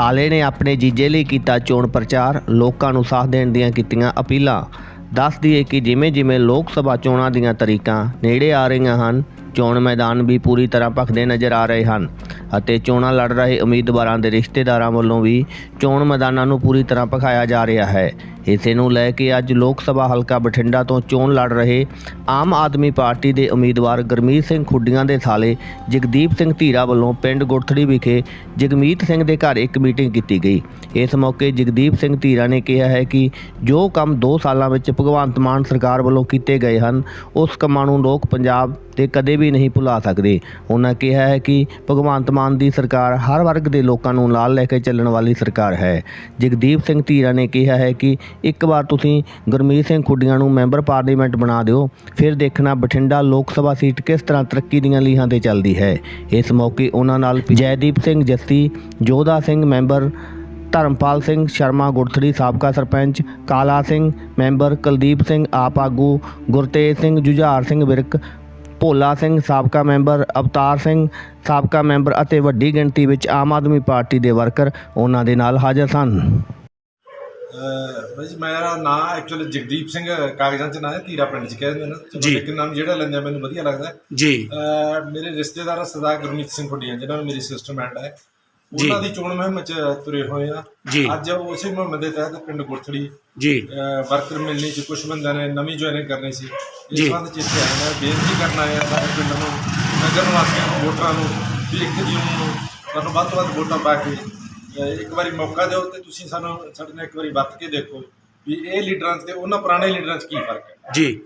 ਸਾਲੇ ਨੇ ਆਪਣੇ ਜੀਜੇ ਲਈ ਕੀਤਾ ਚੋਣ ਪ੍ਰਚਾਰ, ਲੋਕਾਂ ਨੂੰ ਸਾਥ ਦੇਣ ਦੀਆਂ ਕੀਤੀਆਂ ਅਪੀਲਾਂ। ਦੱਸ ਦਈਏ ਕਿ ਜਿਵੇਂ ਜਿਵੇਂ ਲੋਕ ਸਭਾ ਚੋਣਾਂ ਦੀਆਂ ਤਰੀਕਾਂ ਨੇੜੇ ਆ ਰਹੀਆਂ ਹਨ ਚੋਣ ਮੈਦਾਨ ਵੀ ਪੂਰੀ ਤਰ੍ਹਾਂ ਭਖਦੇ ਨਜ਼ਰ ਆ ਰਹੇ ਹਨ ਅਤੇ ਚੋਣਾਂ ਲੜ ਰਹੇ ਉਮੀਦਵਾਰਾਂ ਦੇ ਰਿਸ਼ਤੇਦਾਰਾਂ ਵੱਲੋਂ ਵੀ ਚੋਣ ਮੈਦਾਨਾਂ ਨੂੰ ਪੂਰੀ ਤਰ੍ਹਾਂ ਭਖਾਇਆ ਜਾ ਰਿਹਾ ਹੈ। ਇਸੇ ਨੂੰ ਲੈ ਕੇ ਅੱਜ ਲੋਕ ਸਭਾ ਹਲਕਾ ਬਠਿੰਡਾ ਤੋਂ ਚੋਣ ਲੜ ਰਹੇ ਆਮ ਆਦਮੀ ਪਾਰਟੀ ਦੇ ਉਮੀਦਵਾਰ ਗੁਰਮੀਤ ਸਿੰਘ ਖੁੱਡੀਆਂ ਦੇ ਸਾਲੇ ਜਗਦੀਪ ਸਿੰਘ ਧੀਰਾ ਵੱਲੋਂ ਪਿੰਡ ਗੁਰਥੜੀ ਵਿਖੇ ਜਗਮੀਤ ਸਿੰਘ ਦੇ ਘਰ ਇੱਕ ਮੀਟਿੰਗ ਕੀਤੀ ਗਈ। ਇਸ ਮੌਕੇ ਜਗਦੀਪ ਸਿੰਘ ਧੀਰਾ ਨੇ ਕਿਹਾ ਹੈ ਕਿ ਜੋ ਕੰਮ 2 ਸਾਲਾਂ ਵਿੱਚ ਭਗਵੰਤ ਮਾਨ ਸਰਕਾਰ ਵੱਲੋਂ ਕੀਤੇ ਗਏ ਹਨ, ਉਸ ਕੰਮਾਂ ਨੂੰ ਲੋਕ ਪੰਜਾਬ ਤੇ ਕਦੇ ਵੀ ਨਹੀਂ ਭੁਲਾ ਸਕਦੇ। ਉਹਨਾਂ ਕਿਹਾ ਹੈ ਕਿ ਭਗਵੰਤ ਮਾਨ ਦੀ ਸਰਕਾਰ ਹਰ ਵਰਗ ਦੇ ਲੋਕਾਂ ਨੂੰ ਨਾਲ ਲੈ ਕੇ ਚੱਲਣ ਵਾਲੀ ਸਰਕਾਰ ਹੈ। ਜਗਦੀਪ ਸਿੰਘ ਧੀਰਾ ਨੇ ਕਿਹਾ ਹੈ ਕਿ ਇੱਕ ਵਾਰ ਤੁਸੀਂ ਗੁਰਮੀਤ ਸਿੰਘ ਖੁੱਡੀਆਂ ਨੂੰ ਮੈਂਬਰ ਪਾਰਲੀਮੈਂਟ ਬਣਾ ਦਿਓ, ਫਿਰ ਦੇਖਣਾ ਬਠਿੰਡਾ ਲੋਕ ਸਭਾ ਸੀਟ ਕਿਸ ਤਰ੍ਹਾਂ ਤਰੱਕੀ ਦੀਆਂ ਲੀਹਾਂ ਤੇ ਚੱਲਦੀ ਹੈ। ਇਸ ਮੌਕੇ ਉਹਨਾਂ ਨਾਲ ਜੈਦੀਪ ਸਿੰਘ ਜੱਸੀ, ਜੋਧਾ ਸਿੰਘ ਮੈਂਬਰ ਧਰਮਪਾਲ ਸਿੰਘ ਸ਼ਰਮਾ, ਗੁਰਥੜੀ ਸਾਬਕਾ ਸਰਪੰਚ ਕਾਲਾ ਸਿੰਘ ਮੈਂਬਰ ਕੁਲਦੀਪ ਸਿੰਘ, ਆਪ ਆਗੂ ਗੁਰਤੇਜ ਸਿੰਘ, ਜੁਝਾਰ ਸਿੰਘ ਵਿਰਕ ਭੋਲਾ ਸਿੰਘ ਸਾਬਕਾ ਮੈਂਬਰ ਅਵਤਾਰ ਸਿੰਘ ਸਾਬਕਾ ਮੈਂਬਰ ਅਤੇ ਵੱਡੀ ਗਿਣਤੀ ਵਿੱਚ ਆਮ ਆਦਮੀ ਪਾਰਟੀ ਦੇ ਵਰਕਰ ਉਹਨਾਂ ਦੇ ਨਾਲ ਹਾਜ਼ਰ ਸਨ ਬਾਈ ਜੀ ਮੇਰਾ ਨਾਮ ਐਕਚੁਅਲੀ ਜਗਦੀਪ ਸਿੰਘ ਕਾਗਜ਼ਾਂ 'ਚ ਨਾਂ ਹੈ ਧੀਰਾ ਪਿੰਡ 'ਚ ਕਹਿੰਦੇ ਨੇ ਜੀ। ਲੇਕਿਨ ਨਾਮ ਜਿਹੜਾ ਲੈਂਦੇ ਮੈਨੂੰ ਵਧੀਆ ਲੱਗਦਾ। ਜੀ ਮੇਰੇ ਰਿਸ਼ਤੇਦਾਰ ਸਰਦਾਰ ਗੁਰਮੀਤ ਸਿੰਘ ਖੁੱਡੀਆਂ ਜਿਨ੍ਹਾਂ ਨੂੰ ਮੇਰੀ ਸਿਸਟਰ ਮੈਂਡ ਹੈ। ਉਹਨਾਂ ਦੀ ਚੋਣ ਮੁਹਿੰਮ 'ਚ ਤੁਰੇ ਹੋਏ ਆ। ਜੀ। ਅੱਜ ਉਸੇ ਮੁਹਿੰਮ ਦੇ ਤਹਿਤ ਪਿੰਡ ਗੁਰਥੜੀ ਜੀ। ਵਰਕਰ ਮਿਲਣੀ 'ਚ ਕੁਝ ਬੰਦਿਆਂ ਨੇ ਨਵੀਂ ਜੁਆਇਨਿੰਗ ਕਰਨੀ ਸੀ। ਇਸ ਜੀ। ਸੰਬੰਧ 'ਚ ਇੱਥੇ ਆਏ ਮੈਂ ਬੇਨਤੀ ਕਰਨ ਆਇਆ ਸਾਰੇ ਪਿੰਡ ਨੂੰ ਨਗਰ ਨਿਵਾਸੀਆਂ ਨੂੰ ਵੋਟਰਾਂ ਨੂੰ ਵੀ ਇੱਕ ਜੂਨ ਨੂੰ ਤੁਹਾਨੂੰ ਵੱਧ ਤੋਂ ਵੱਧ ਵੋਟਾਂ ਪਾ ਕੇ ਇੱਕ ਵਾਰੀ ਮੌਕਾ ਦਿਓ ਤੇ ਤੁਸੀਂ ਸਾਨੂੰ ਸਾਡੇ ਨਾਲ ਇੱਕ ਵਾਰੀ ਵਰਤ ਕੇ ਦੇਖੋ ਵੀ ਇਹ ਲੀਡਰਾਂ 'ਚ ਤੇ ਉਹਨਾਂ ਪੁਰਾਣੇ ਲੀਡਰਾਂ 'ਚ ਕੀ ਫ਼ਰਕ ਹੈ। ਜੀ।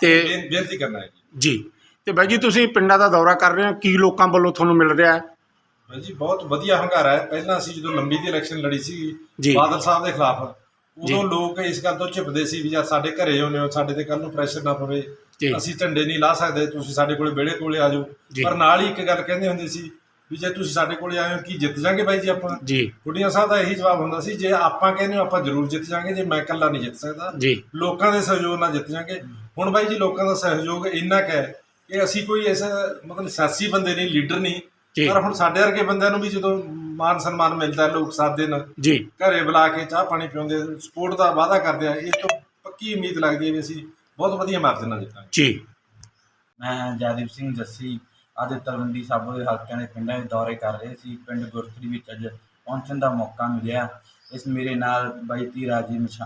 ਤੇ ਬੇਨਤੀ ਕਰਨਾ ਹੈ ਜੀ। ਤੇ ਬਾਈ ਜੀ ਤੁਸੀਂ ਪਿੰਡਾਂ ਦਾ ਦੌਰਾ ਕਰ ਰਹੇ ਹੋ ਕੀ ਲੋਕਾਂ ਵੱਲੋਂ ਤੁਹਾਨੂੰ ਮਿਲ ਰਿਹਾ ਹੈ? ਜੀ ਬਹੁਤ ਵਧੀਆ ਹੰਗਾਰਾ ਹੈ। ਪਹਿਲਾਂ ਅਸੀਂ ਜਦੋਂ ਲੰਬੀ ਦੀ ਇਲੈਕਸ਼ਨ ਲੜੀ ਸੀ। ਬਾਦਲ ਸਾਹਿਬ ਦੇ ਖਿਲਾਫ। ਉਦੋਂ ਲੋਕ ਇਸ ਗੱਲ ਤੋਂ ਝਿਪਦੇ ਸੀ ਵੀ ਜਾਂ ਸਾਡੇ ਘਰੇ ਆਉਂਦੇ ਹੋ ਸਾਡੇ ਤੇ ਕੱਲ ਨੂੰ ਪ੍ਰੈਸ਼ਰ ਨਾ ਪਵੇ। ਅਸੀਂ ਝੰਡੇ ਨਹੀਂ ਲਾ ਸਕਦੇ ਤੁਸੀਂ ਸਾਡੇ ਕੋਲੇ ਵਿਹੜੇ ਕੋਲੇ ਆ ਜਾਓ। ਪਰ ਨਾਲ ਹੀ ਇੱਕ ਗੱਲ ਕਹਿੰਦੇ ਹੁੰਦੇ ਸੀ ਵੀ ਜੇ ਤੁਸੀਂ ਸਾਡੇ ਕੋਲੇ ਆਏ ਹੋ ਕੀ ਜਿੱਤ ਜਾਾਂਗੇ ਬਾਈ ਜੀ ਆਪਾਂ? ਜੀ। ਕੁੜੀਆਂ ਸਾਹਿਬ ਦਾ ਇਹੀ ਜਵਾਬ ਹੁੰਦਾ ਸੀ ਜੇ ਆਪਾਂ ਕਹਿੰਦੇ ਹੋ ਆਪਾਂ ਜ਼ਰੂਰ ਜਿੱਤ ਜਾਾਂਗੇ ਜੇ ਮੈਂ ਇਕੱਲਾ ਨਹੀਂ ਜਿੱਤ ਸਕਦਾ। ਜੀ। ਲੋਕਾਂ ਦੇ ਸਹਿਯੋਗ ਨਾਲ ਜਿੱਤ ਜਾਾਂਗੇ। ਹੁਣ ਬਾਈ ਜੀ ਲੋਕਾਂ ਦਾ ਸਹਿਯੋਗ ਇੰਨਾ ਕੁ ਹੈ ਕਿ ਅਸੀਂ ਕੋਈ ਇਸ ਮਤਲਬ ਸਿਆਸੀ ਬੰਦੇ ਨਹੀਂ ਲੀਡਰ ਨਹੀਂ। ਜੀ। ਪਰ ਹੁਣ ਸਾਡੇ ਵਰਗੇ ਬੰਦਿਆਂ ਨੂੰ ਵੀ ਜਦੋਂ ਮਾਨ ਸਨਮਾਨ ਮਿਲਦਾ ਲੋਕ ਸਾਥ ਦੇਣ ਜੀ। ਘਰੇ ਬੁਲਾ ਕੇ ਚਾਹ ਪਾਣੀ ਪਿਉਂਦੇ ਸਪੋਰਟ ਦਾ ਵਾਅਦਾ ਕਰਦੇ ਆ ਇਸ ਤੋਂ ਪੱਕੀ ਉਮੀਦ ਲੱਗਦੀ ਹੈ ਵੀ ਅਸੀਂ ਬਹੁਤ ਵਧੀਆ ਮਾਰਜਨ ਨਾਲ ਜਿੱਤਾਂਗੇ। ਜੀ। ਮੈਂ ਜੈਦੀਪ ਸਿੰਘ ਜੱਸੀ ਅੱਜ ਤਲਵੰਡੀ ਸਾਬੋ ਦੇ ਹਲਕਿਆਂ ਦੇ ਪਿੰਡਾਂ ਦੇ ਦੌਰੇ ਕਰ ਰਹੇ ਸੀ। ਪਿੰਡ ਗੁਰਥੜੀ ਵਿੱਚ ਅੱਜ ਪਹੁੰਚਣ ਦਾ ਮੌਕਾ ਮਿਲਿਆ। ਇਸ ਮੇਰੇ ਨਾਲ ਬਾਈ ਧੀਰਾ ਜੀ ਮਛਾ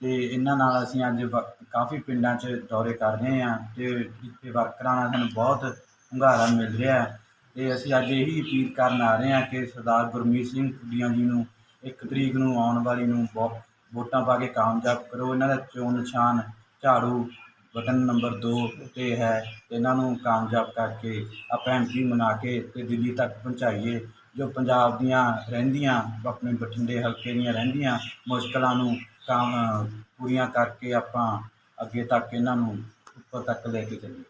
ਤੇ ਇਹਨਾਂ ਨਾਲ ਅਸੀਂ ਅੱਜ ਵ- ਕਾਫੀ ਪਿੰਡਾਂ 'ਚ ਦੌਰੇ ਕਰ ਰਹੇ ਹਾਂ ਤੇ ਇੱਥੇ ਵਰਕਰਾਂ ਨਾਲ ਸਾਨੂੰ ਬਹੁਤ ਹੁੰਗਾਰਾ ਮਿਲ ਰਿਹਾ। ਹੈ ਤੇ ਅਸੀਂ ਅੱਜ ਇਹੀ ਅਪੀਲ ਕਰਨ ਆ ਰਹੇ ਹਾਂ ਕਿ ਸਰਦਾਰ ਗੁਰਮੀਤ ਸਿੰਘ ਖੁੱਡੀਆਂ ਜੀ ਨੂੰ ਇੱਕ ਤਰੀਕ ਨੂੰ ਆਉਣ ਵਾਲੀ ਨੂੰ ਵੋ- ਵੋਟਾਂ ਪਾ ਕੇ ਕਾਮਯਾਬ ਕਰੋ। ਇਹਨਾਂ ਦਾ ਚੋਣ ਨਿਸ਼ਾਨ ਝਾੜੂ ਬਟਨ ਨੰਬਰ 2 ਤੇ ਹੈ। ਇਹਨਾਂ ਨੂੰ ਕਾਮਯਾਬ ਕਰਕੇ ਆਪਾਂ ਐਮਪੀ ਬਣਾ ਕੇ ਤੇ ਦਿੱਲੀ ਤੱਕ ਪਹੁੰਚਾਈਏ, ਜੋ ਪੰਜਾਬ ਦੀਆਂ ਰਹਿੰਦੀਆਂ, ਆਪਣੇ ਬਠਿੰਡੇ ਹਲਕੇ ਦੀਆਂ ਰਹਿੰਦੀਆਂ ਮੁਸ਼ਕਲਾਂ ਨੂੰ ਕਾਮ ਪੂਰੀਆਂ ਕਰਕੇ ਆਪਾਂ ਅੱਗੇ ਤੱਕ ਇਹਨਾਂ ਨੂੰ ਉੱਪਰ ਤੱਕ ਲੈ ਕੇ ਚੱਲੀਏ।